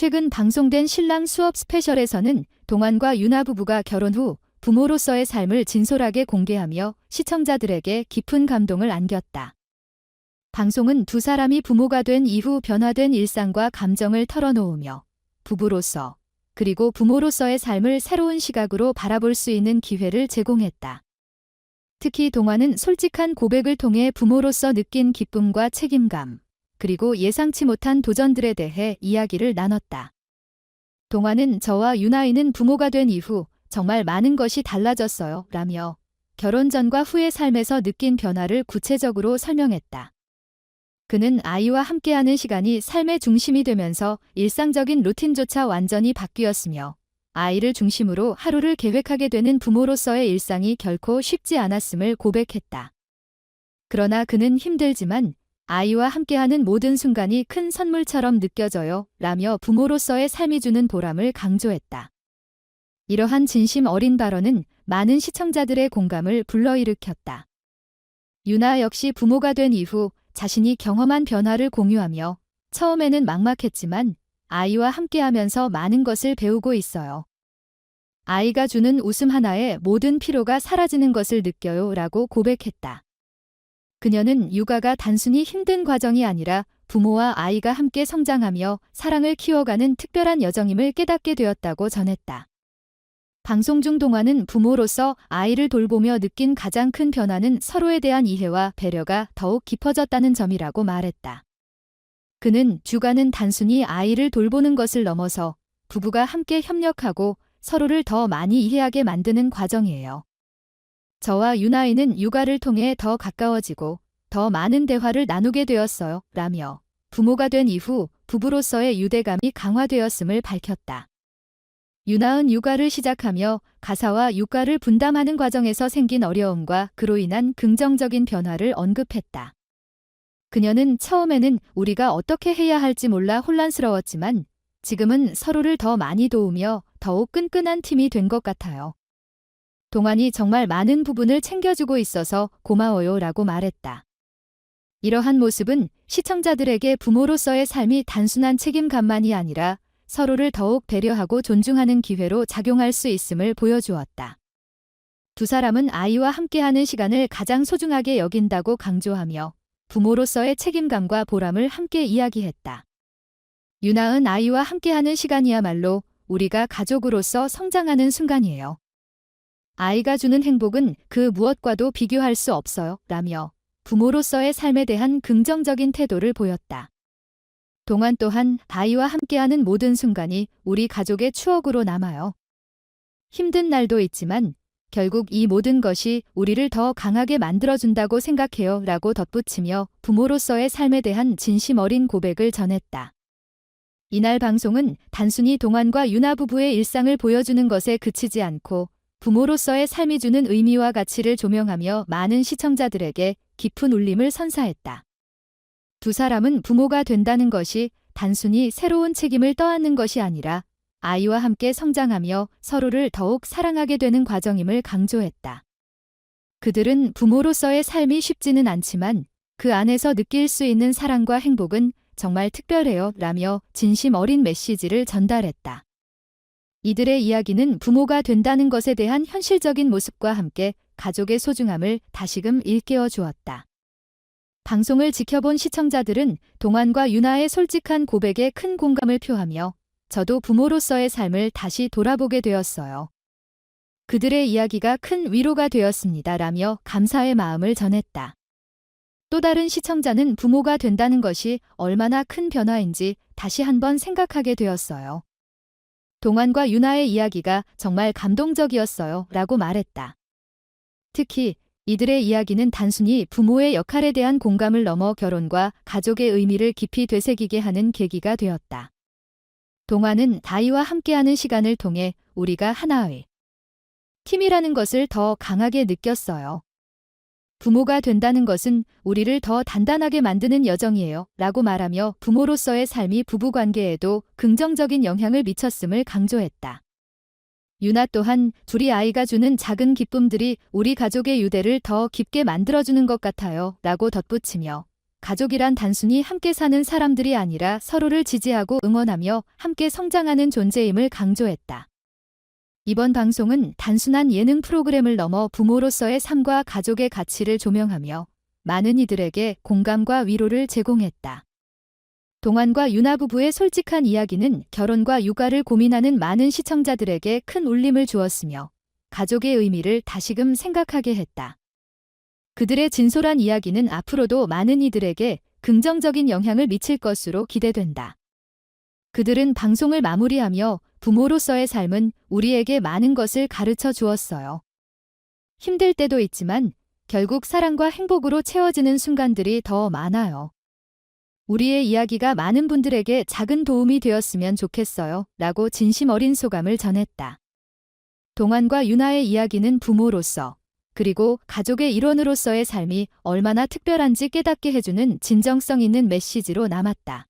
최근 방송된 신랑 수업 스페셜에서는 동안과 유나 부부가 결혼 후 부모로서의 삶을 진솔하게 공개하며 시청자들에게 깊은 감동을 안겼다. 방송은 두 사람이 부모가 된 이후 변화된 일상과 감정을 털어놓으며 부부로서 그리고 부모로서의 삶을 새로운 시각으로 바라볼 수 있는 기회를 제공했다. 특히 동화는 솔직한 고백을 통해 부모로서 느낀 기쁨과 책임감, 그리고 예상치 못한 도전들에 대해 이야기를 나눴다. 동화는 저와 유나이는 부모가 된 이후 정말 많은 것이 달라졌어요. 라며 결혼 전과 후의 삶에서 느낀 변화를 구체적으로 설명했다. 그는 아이와 함께하는 시간이 삶의 중심이 되면서 일상적인 루틴조차 완전히 바뀌었으며 아이를 중심으로 하루를 계획하게 되는 부모로서의 일상이 결코 쉽지 않았음을 고백했다. 그러나 그는 힘들지만 아이와 함께하는 모든 순간이 큰 선물처럼 느껴져요. 라며 부모로서의 삶이 주는 보람을 강조했다. 이러한 진심 어린 발언은 많은 시청자들의 공감을 불러일으켰다. 유나 역시 부모가 된 이후 자신이 경험한 변화를 공유하며 처음에는 막막했지만 아이와 함께하면서 많은 것을 배우고 있어요. 아이가 주는 웃음 하나에 모든 피로가 사라지는 것을 느껴요 라고 고백했다. 그녀는 육아가 단순히 힘든 과정이 아니라 부모와 아이가 함께 성장하며 사랑을 키워가는 특별한 여정임을 깨닫게 되었다고 전했다. 방송 중 동화는 부모로서 아이를 돌보며 느낀 가장 큰 변화는 서로에 대한 이해와 배려가 더욱 깊어졌다는 점이라고 말했다. 그는 주가는 단순히 아이를 돌보는 것을 넘어서 부부가 함께 협력하고 서로를 더 많이 이해하게 만드는 과정이에요. 저와 유나이는 육아를 통해 더 가까워지고 더 많은 대화를 나누게 되었어요. 라며 부모가 된 이후 부부로서의 유대감이 강화되었음을 밝혔다. 유나은 육아를 시작하며 가사와 육가를 분담하는 과정에서 생긴 어려움과 그로 인한 긍정적인 변화를 언급했다. 그녀는 처음에는 우리가 어떻게 해야 할지 몰라 혼란스러웠지만 지금은 서로를 더 많이 도우며 더욱 끈끈한 팀이 된 것 같아요. 동안이 정말 많은 부분을 챙겨주고 있어서 고마워요 라고 말했다. 이러한 모습은 시청자들에게 부모로서의 삶이 단순한 책임감만이 아니라 서로를 더욱 배려하고 존중하는 기회로 작용할 수 있음을 보여주었다. 두 사람은 아이와 함께하는 시간을 가장 소중하게 여긴다고 강조하며 부모로서의 책임감과 보람을 함께 이야기했다. 유나은 아이와 함께하는 시간이야말로 우리가 가족으로서 성장하는 순간이에요. 아이가 주는 행복은 그 무엇과도 비교할 수 없어요. 라며 부모로서의 삶에 대한 긍정적인 태도를 보였다. 동안 또한 아이와 함께하는 모든 순간이 우리 가족의 추억으로 남아요. 힘든 날도 있지만 결국 이 모든 것이 우리를 더 강하게 만들어준다고 생각해요. 라고 덧붙이며 부모로서의 삶에 대한 진심 어린 고백을 전했다. 이날 방송은 단순히 동안과 유나 부부의 일상을 보여주는 것에 그치지 않고 부모로서의 삶이 주는 의미와 가치를 조명하며 많은 시청자들에게 깊은 울림을 선사했다. 두 사람은 부모가 된다는 것이 단순히 새로운 책임을 떠안는 것이 아니라 아이와 함께 성장하며 서로를 더욱 사랑하게 되는 과정임을 강조했다. 그들은 부모로서의 삶이 쉽지는 않지만 그 안에서 느낄 수 있는 사랑과 행복은 정말 특별해요 라며 진심 어린 메시지를 전달했다. 이들의 이야기는 부모가 된다는 것에 대한 현실적인 모습과 함께 가족의 소중함을 다시금 일깨워 주었다. 방송을 지켜본 시청자들은 동안과 유나의 솔직한 고백에 큰 공감을 표하며 저도 부모로서의 삶을 다시 돌아보게 되었어요. 그들의 이야기가 큰 위로가 되었습니다. 라며 감사의 마음을 전했다. 또 다른 시청자는 부모가 된다는 것이 얼마나 큰 변화인지 다시 한번 생각하게 되었어요. 동안과 유나의 이야기가 정말 감동적이었어요. 라고 말했다. 특히 이들의 이야기는 단순히 부모의 역할에 대한 공감을 넘어 결혼과 가족의 의미를 깊이 되새기게 하는 계기가 되었다. 동화는 다이와 함께하는 시간을 통해 우리가 하나의 팀이라는 것을 더 강하게 느꼈어요. 부모가 된다는 것은 우리를 더 단단하게 만드는 여정이에요. 라고 말하며 부모로서의 삶이 부부관계에도 긍정적인 영향을 미쳤음을 강조했다. 유나 또한 둘이 아이가 주는 작은 기쁨들이 우리 가족의 유대를 더 깊게 만들어주는 것 같아요. 라고 덧붙이며 가족이란 단순히 함께 사는 사람들이 아니라 서로를 지지하고 응원하며 함께 성장하는 존재임을 강조했다. 이번 방송은 단순한 예능 프로그램을 넘어 부모로서의 삶과 가족의 가치를 조명하며 많은 이들에게 공감과 위로를 제공했다. 동안과 유나 부부의 솔직한 이야기는 결혼과 육아를 고민하는 많은 시청자들에게 큰 울림을 주었으며 가족의 의미를 다시금 생각하게 했다. 그들의 진솔한 이야기는 앞으로도 많은 이들에게 긍정적인 영향을 미칠 것으로 기대된다. 그들은 방송을 마무리하며 부모로서의 삶은 우리에게 많은 것을 가르쳐 주었어요. 힘들 때도 있지만 결국 사랑과 행복으로 채워지는 순간들이 더 많아요. 우리의 이야기가 많은 분들에게 작은 도움이 되었으면 좋겠어요. 라고 진심 어린 소감을 전했다. 동안과 유나의 이야기는 부모로서 그리고 가족의 일원으로서의 삶이 얼마나 특별한지 깨닫게 해주는 진정성 있는 메시지로 남았다.